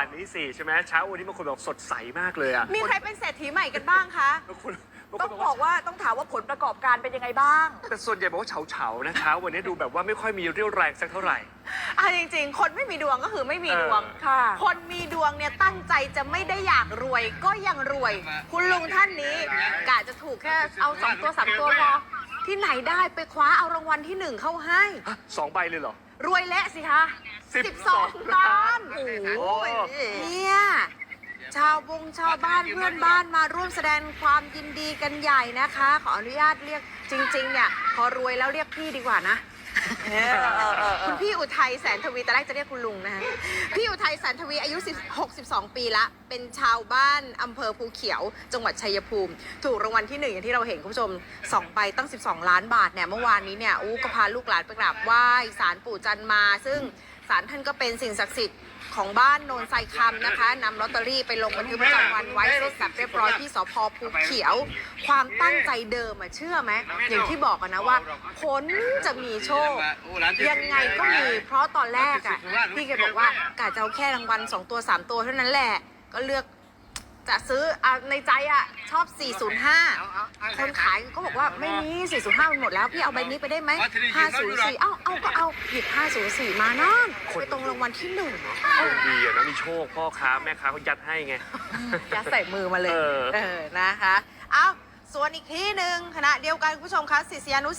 านนี้สิใช่ไหมเช้าวันนี้บางคนบอกสดใสมากเลยอะมีใครเป็นเศรษฐีใหม่กันบ้างคะ บางคนบางคต้อนงบบออกกว่าว่าต้องถามว่าผลประกอบการเป็นยังไงบ้างแต่ส่วนใหญ่บอกว่าเฉาๆนะเช้าวันนี้ดูแบบว่าไม่ค่อยมีเรี่ยวแรงสักเท่าไหร่ อะจริง ๆ คนไม่มีดวงก็คือไม่มีดวง เออ ค่ะ คนมีดวงเนี่ยตั้งใจจะไม่ได้อยากรวยก็ยังรวย คุณลุงท่านนี้กะจะถูกแค่เอาสองตัวสามตัวพอ ที่ไหนได้ไปคว้าเอารางวัลที่หนึ่งเข้าให้ ฮะสองใบเลยเหรอ รวยเละสิคะ12 12ล้าน โอ้โอ้ย เนี่ย ชาวบงชาวบ้านเพื่อนบ้านมาร่วมแสดงความยินดีกันใหญ่นะคะ ขออนุญาตเรียกจริง ๆ เนี่ย พอรวยแล้วเรียกพี่ดีกว่านะ เออเออเออคุณพี่อุทัยแสนทวีแต่แรกจะเรียกคุณลุงนะฮะพี่อุทัยแสนทวีอายุ10 62 ปีละ เป็นชาวบ้านอำเภอภูเขียว จังหวัดชัยภูมิ ถูกรางวัลที่หนึ่งอย่างที่เราเห็นคุณผู้ชม2ใบตั้ง 12 ล้านบาทเนี่ยเมื่อวานนี้เนี่ยอู้ก็พาลูกหลานไปกราบไหว้ศาลปู่จันมา ซึ่ง ศาลท่านก็เป็นสิ่งศักดิ์สิทธิ์ของบ้านโนนไซคำนะคะนำลอตเตอรี่ไปลงบันทึกประจำวันไว้เสร็จสับเรียบร้อยที่สพภูเขียว ความตั้งใจเดิมอะเชื่อไหมอย่างที่บอกอะนะว่าผลจะมีโชค ยังไงก็มี เพราะตอนแรกอะพี่แกบอกว่ากะจะเอาแค่รางวัล2ตัว3ตัวเท่านั้นแหละก็เลือก จะซื้ออะในใจอะชอบ405คนขายก็บอกว่าไม่มี 405 มันหมดแล้ว พี่เอาใบนี้ไปได้ไหม504 เอ้าเอาก็เอาหยิบ504 มานั่นไปตรงรางวัลที่หนึ่งโชคดีอะนะมีโชคพ่อค้าแม่ค้าเขายัดให้ไง ยัดใส่มือมาเลย เออ เออ นะคะ เอาส่วนอีกที่หนึ่งขณะเดียวกันคุณผู้ชมคะศิษยานุ